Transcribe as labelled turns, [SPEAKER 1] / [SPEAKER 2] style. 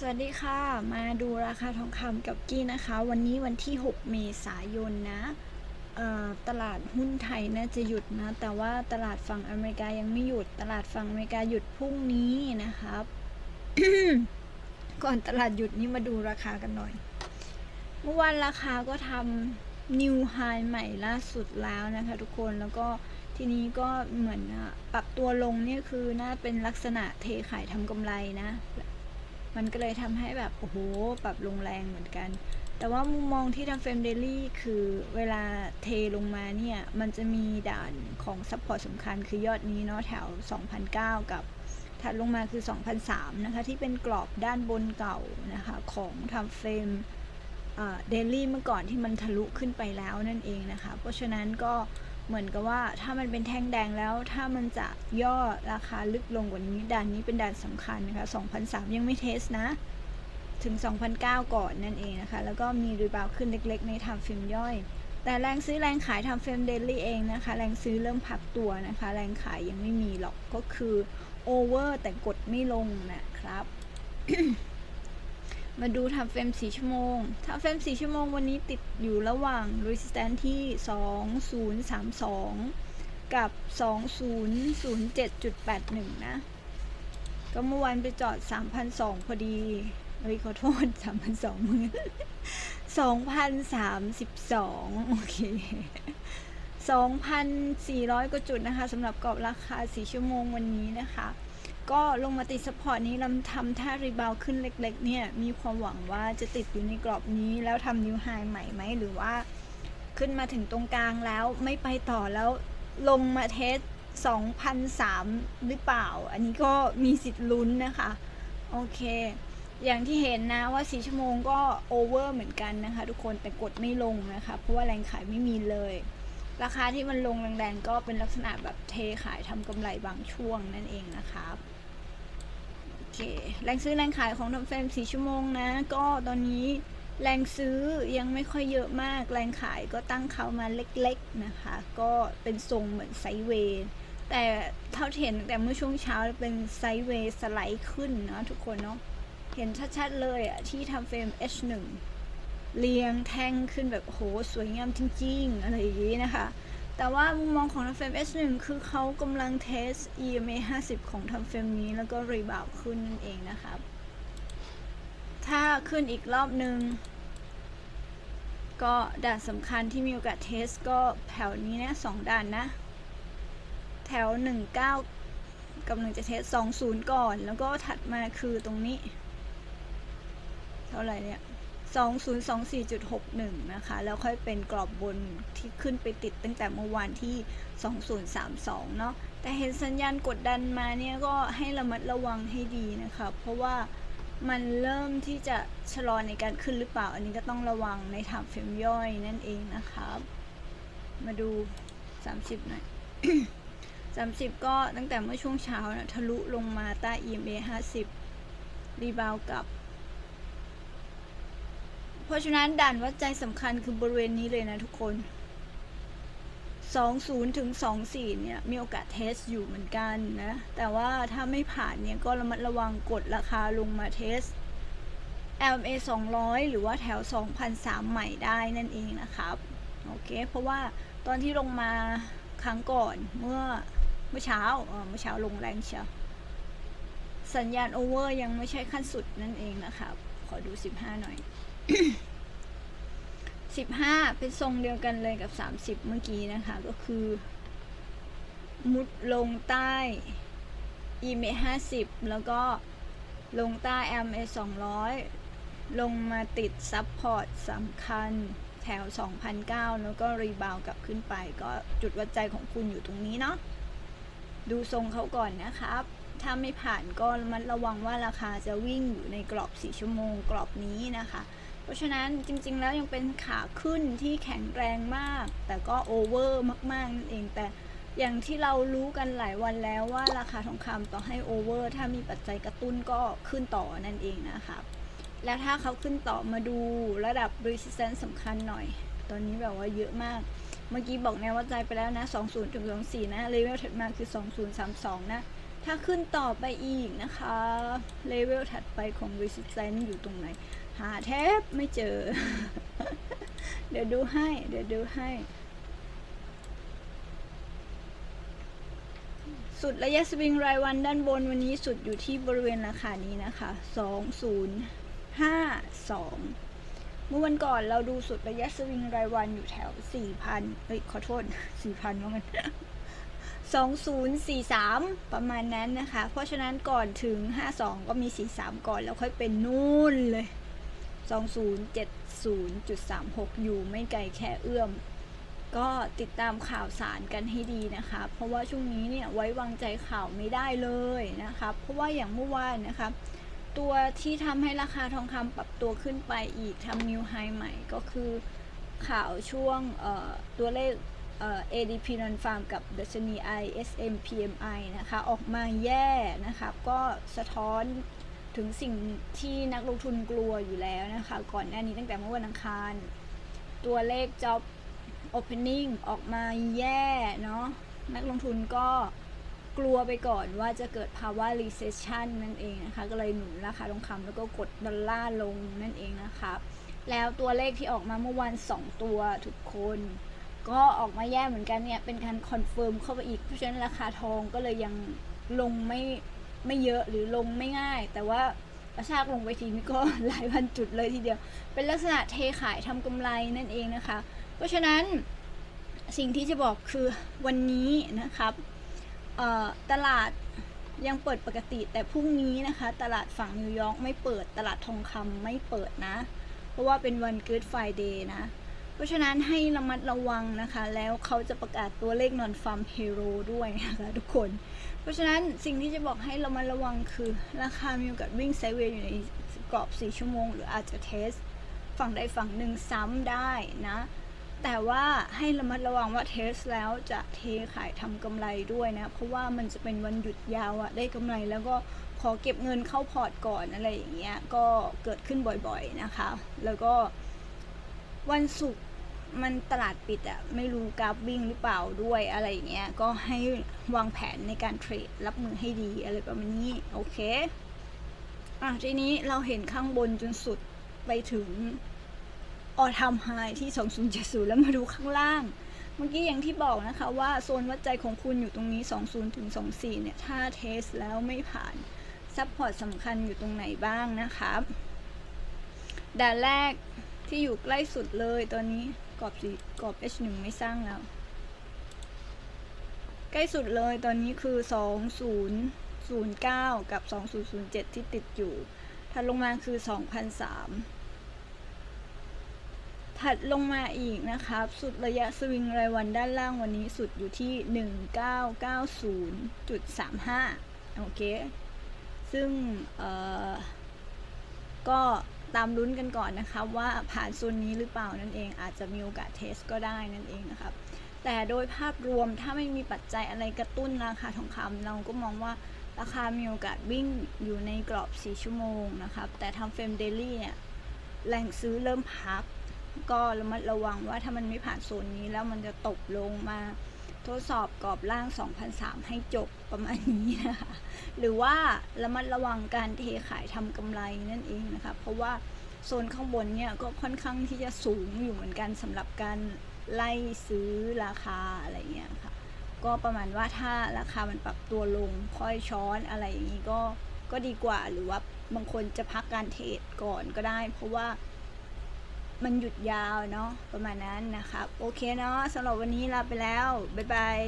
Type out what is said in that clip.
[SPEAKER 1] สวัสดีค่ะ มาดูราคาทองคำกับกี้นะคะ วันนี้วันที่ 6 เมษายนนะตลาดหุ้นไทยน่าจะหยุดนะ แต่ว่าตลาดฝั่งอเมริกายังไม่หยุด ตลาดฝั่งอเมริกาหยุดพรุ่งนี้นะครับ ก่อนตลาดหยุดนี้มาดูราคากันหน่อย เมื่อวานราคาก็ทำ new high ใหม่ล่าสุดแล้วนะคะทุกคนแล้วก็ทีนี้ก็เหมือนปรับตัวลงเนี่ยคือน่าเป็นลักษณะเทขายทำกำไรนะ มันก็เลยทำให้แบบโอ้โหปรับลงแรงเหมือนกัน แต่ว่ามุมมองที่ทำเฟรมเดลี่คือเวลาเทลงมาเนี่ย มันจะมีด่านของซัพพอร์ตสำคัญคือยอดนี้เนาะแถว 2,009 กับถัดลงมาคือ 2,003 นะคะ ที่เป็นกรอบด้านบนเก่านะคะ ของทำเฟรมเดลี่เมื่อก่อนที่มันทะลุขึ้นไปแล้วนั่นเองนะคะ เพราะฉะนั้นก็ เหมือนกับว่าถ้ามันเป็นแท่งแดงแล้วถ้ามันจะย่อราคาลึกลงกว่านี้ด่านนี้เป็นด่านสำคัญนะคะ2,003 ยังไม่เทสนะถึง 2,009 ก่อนนั่นเองนะคะ แล้วก็มีรีบาวขึ้นเล็กๆ ในทำฟิล์มย่อย แต่แรงซื้อแรงขายทำเฟรมเดลี่เองนะคะ แรงซื้อเริ่มพักตัวนะคะ แรงขายยังไม่มีหรอกก็คือโอเวอร์แต่กดไม่ลงนะครับ มาดูทำเฟรม4ชั่วโมงทำเฟรม4ชั่วโมงวันนี้ติดอยู่ระหว่าง resistance ที่ 2032 กับ 2007.81 นะ ก็เมื่อวานไปจอด3,200พอดี เฮ้ยขอโทษ3,200มึง2,032 โอเค 2,400 กว่าจุดนะคะสำหรับกรอบราคา 4 ชั่วโมงวันนี้นะคะ ก็ลงมาติดสปอร์ตนี้ลำทำท่ารีบาวขึ้นเล็กๆ เนี่ย มีความหวังว่าจะติดอยู่ในกรอบนี้แล้วทำนิวไฮใหม่ไหม หรือว่าขึ้นมาถึงตรงกลางแล้วไม่ไปต่อแล้วลงมาเทส2,003 หรือเปล่า อันนี้ก็มีสิทธิ์ลุ้นนะคะ โอเค อย่างที่เห็นนะว่า 4 ชั่วโมงก็โอเวอร์เหมือนกันนะคะ ทุกคนแต่กดไม่ลงนะคะ เพราะว่าแรงขายไม่มีเลย ราคาที่มันลงแรงๆก็เป็นลักษณะแบบเทขายทำกำไรบางช่วงนั่นเองนะครับ เค แรงซื้อแรงขายของทำเฟรม4ชั่วโมงนะ ก็ตอนนี้แรงซื้อยังไม่ค่อยเยอะมาก แรงขายก็ตั้งเขามาเล็กๆนะคะ ก็เป็นทรงเหมือนไซเวย์แต่เท่าที่เห็นแต่เมื่อช่วงเช้าเป็นไซเวย์สไลด์ขึ้นนะทุกคนเนาะเห็นชัดๆเลยอะที่ทำเฟรม H1 เรียงแท่งขึ้นแบบโหสวยงามจริง ๆ อะไรอย่างนี้นะคะ แต่ว่ามุมมองของทำเฟรม H1 คือเขากำลังเทส EMA 50 ของทำเฟรมนี้แล้วก็รีบาวขึ้นนั่นเองนะครับ ถ้าขึ้นอีกรอบหนึ่งก็ด่านสำคัญที่มีโอกาสเทสก็แถวนี้นะสองด่านนะ แถว 19กำลังจะเทส 20 ก่อน แล้วก็ถัดมาคือตรงนี้ เท่าไหร่เนี่ย 2024.61 นะคะ แล้วค่อยเป็นกรอบบนที่ขึ้นไปติดตั้งแต่เมื่อวานที่ 2032 เนาะแต่เห็นสัญญาณกดดันมาเนี่ยก็ให้ระมัดระวังให้ดีนะคะ เพราะว่ามันเริ่มที่จะชะลอในการขึ้นหรือเปล่า อันนี้ก็ต้องระวังในถามเฟรมย่อยนั่นเองนะครับมาดู 30 หน่อย 30 ก็ตั้งแต่เมื่อช่วงเช้านะทะลุลงมาใต้ EMA 50 รีบาวกับ เพราะฉะนั้นด่านวัดใจสำคัญคือบริเวณนี้เลยนะทุกคน 20 ถึง 24 เนี่ย มีโอกาสเทสอยู่เหมือนกันนะ แต่ว่าถ้าไม่ผ่านเนี่ย ก็ระมัดระวังกดราคาลงมาเทส LMA 200 หรือว่าแถว 2,003 ใหม่ได้นั่นเองนะครับ โอเค เพราะว่าตอนที่ลงมาครั้งก่อนเมื่อเมื่อเช้าเมื่อเช้าลงแรงเชียวสัญญาณโอเวอร์ยังไม่ใช่ขั้นสุดนั่นเองนะครับ ขอดู 15 หน่อย 15เป็นทรงเดียวกันเลยกับ30เมื่อกี้นะคะ ก็คือ มุดลงใต้ EMA 50แล้วก็ลงใต้ MA 200 ลงมาติดซับพอร์ตสำคัญแถว 2,009 แล้วก็รีบาวกลับขึ้นไป ก็จุดวัดใจของคุณอยู่ตรงนี้เนาะดูทรงเขาก่อนนะครับ ถ้าไม่ผ่านก็ระมัดระวังว่าราคาจะวิ่งอยู่ในกรอบ 4 ชั่วโมงกรอบนี้นะคะ เพราะฉะนั้นจริง ๆ แล้วยังเป็นขาขึ้นที่แข็งแรงมาก แต่ก็โอเวอร์มากๆนั่นเองแต่อย่างที่เรารู้กันหลายวันแล้วว่าราคาทองคำต่อให้โอเวอร์ถ้ามีปัจจัยกระตุ้นก็ขึ้นต่อนั่นเองนะครับ แล้วถ้าเขาขึ้นต่อมาดูระดับ resistance สำคัญหน่อย ตอนนี้แบบว่าเยอะมาก เมื่อกี้บอกแนววัดใจไปแล้วนะ 20ถึง24นะเลเวลถัดมาคือ 2032 นะ ถ้าขึ้นต่อไปอีกนะคะเลเวลถัดไปของ resistance อยู่ตรงไหน หาแทบไม่เจอ เดี๋ยวดูให้ เดี๋ยวดูให้ สุดระยะสวิงรายวันด้านบนวันนี้สุดอยู่ที่บริเวณราคานี้นะคะ2052เมื่อวันก่อนเราดูสุดระยะสวิงรายวันอยู่แถว4,000เอ้ยขอโทษ4,000ว่ากัน2043ประมาณนั้นนะคะ เพราะฉะนั้นก่อนถึง52ก็มี43ก่อนแล้วค่อยเป็นนู่นเลย 2070.36 อยู่ไม่ไกลแค่เอื้อม ก็ติดตามข่าวสารกันให้ดีนะคะ เพราะว่าช่วงนี้เนี่ยไว้วางใจข่าวไม่ได้เลยนะคะ เพราะว่าอย่างเมื่อวานนะคะตัวที่ทำให้ราคาทองคำปรับตัวขึ้นไปอีกทำนิวไฮใหม่ก็คือข่าวช่วงตัวเลขเอ่อ ADP non farm กับดัชนี ISM PMI นะคะ ออกมาแย่นะคะก็สะท้อน ถึงสิ่งที่นักลงทุนกลัวอยู่แล้วนะคะ ก่อนหน้านี้ตั้งแต่เมื่อวันอังคาร ตัวเลข job opening ออกมาแย่เนาะนักลงทุนก็กลัวไปก่อนว่าจะเกิดภาวะ recession นั่นเองนะคะ ก็เลยหนุนราคาทองคำแล้วก็กดดอลลาร์ลงนั่นเองนะคะแล้วตัวเลขที่ออกมาเมื่อวัน 2 ตัวทุกคน ก็ออกมาแย่เหมือนกันเนี่ย เป็นการคอนเฟิร์มเข้าไปอีก เพราะฉะนั้นราคาทองก็เลยยังลงไม่ ไม่เยอะหรือลงไม่ง่าย แต่ว่ากระชากลงไปทีนี้ก็หลายพันจุดเลยทีเดียว เป็นลักษณะเทขายทำกำไรนั่นเองนะคะ เพราะฉะนั้นสิ่งที่จะบอกคือวันนี้นะครับตลาดยังเปิดปกติแต่พรุ่งนี้นะคะ ตลาดฝั่งนิวยอร์กไม่เปิดตลาดทองคำไม่เปิดนะ เพราะว่าเป็นวัน Good Friday นะ เพราะฉะนั้นให้ระมัดระวังนะคะ แล้วเขาจะประกาศตัวเลขนอนฟาร์มเฮโรด้วยนะคะทุกคน เพราะฉะนั้นสิ่งที่จะบอกให้ระมัดระวังคือ ราคามีโอกาสวิ่งไซด์เวย์อยู่ในกรอบ 4 ชั่วโมง หรืออาจจะเทส ฝั่งใดฝั่งหนึ่งซ้ำได้นะ แต่ว่าให้ระมัดระวังว่าเทสแล้วจะเทขายทำกำไรด้วยนะ เพราะว่ามันจะเป็นวันหยุดยาวอะได้กำไรแล้วก็ขอเก็บเงินเข้าพอร์ตก่อนอะไรอย่างเงี้ยก็เกิดขึ้นบ่อยๆนะคะ แล้วก็ วันศุกร์มันตลาดปิดอะไม่รู้กราฟวิ่งหรือเปล่าด้วยอะไรอย่างเงี้ยก็ให้วางแผนในการเทรดรับมือให้ดีอะไรประมาณนี้โอเคอะทีนี้เราเห็นข้างบนจนสุดไปถึงออทามไฮที่ 2070 แล้วมาดูข้างล่าง เมื่อกี้อย่างที่บอกนะคะว่าโซนวัดใจของคุณอยู่ตรงนี้ 20ถึง24 เนี่ย ถ้าเทสแล้วไม่ผ่าน ซัพพอร์ตสำคัญอยู่ตรงไหนบ้างนะคะด่านแรก ที่อยู่ใกล้สุดเลยตอนนี้กรอบสีกรอบ H1 ไม่สร้างแล้ว ใกล้สุดเลยตอนนี้คือ 2009 กับ 2007 ที่ติดอยู่ ถัดลงมาคือ 2003 ถัดลงมาอีกนะครับ สุดระยะสวิงรายวันด้านล่างวันนี้สุดอยู่ที่ 1990.35 โอเค ซึ่ง เอ่อ ก็ ตามลุ้นกันก่อนนะคะว่าผ่านโซนนี้หรือเปล่านั่นเองอาจจะมีโอกาสเทสก็ได้นั่นเองนะครับแต่โดยภาพรวมถ้าไม่มีปัจจัยอะไรกระตุ้นราคาทองคำเราก็มองว่าราคามีโอกาสวิ่งอยู่ในกรอบ 4 ชั่วโมงนะครับ แต่ทำเฟรมเดลี่เนี่ยแรงซื้อเริ่มพัก ก็ระมัดระวังว่าถ้ามันไม่ผ่านโซนนี้แล้วมันจะตกลงมา ทดสอบกรอบล่าง 2,003 ให้จบประมาณนี้นะคะหรือว่าระมัดระวังการเทขายทำกำไรนั่นเองนะคะ เพราะว่าโซนข้างบนเนี่ยก็ค่อนข้างที่จะสูงอยู่เหมือนกันสำหรับการไล่ซื้อราคาอะไรเงี้ยค่ะ ก็ประมาณว่าถ้าราคามันปรับตัวลงค่อยช้อนอะไรอย่างนี้ก็ก็ดีกว่าหรือว่าบางคนจะพักการเทรดก่อนก็ได้ เพราะว่า มันหยุดยาวเนาะประมาณนั้นนะครับ โอเคเนาะสำหรับวันนี้ลาไปแล้ว บ๊ายบาย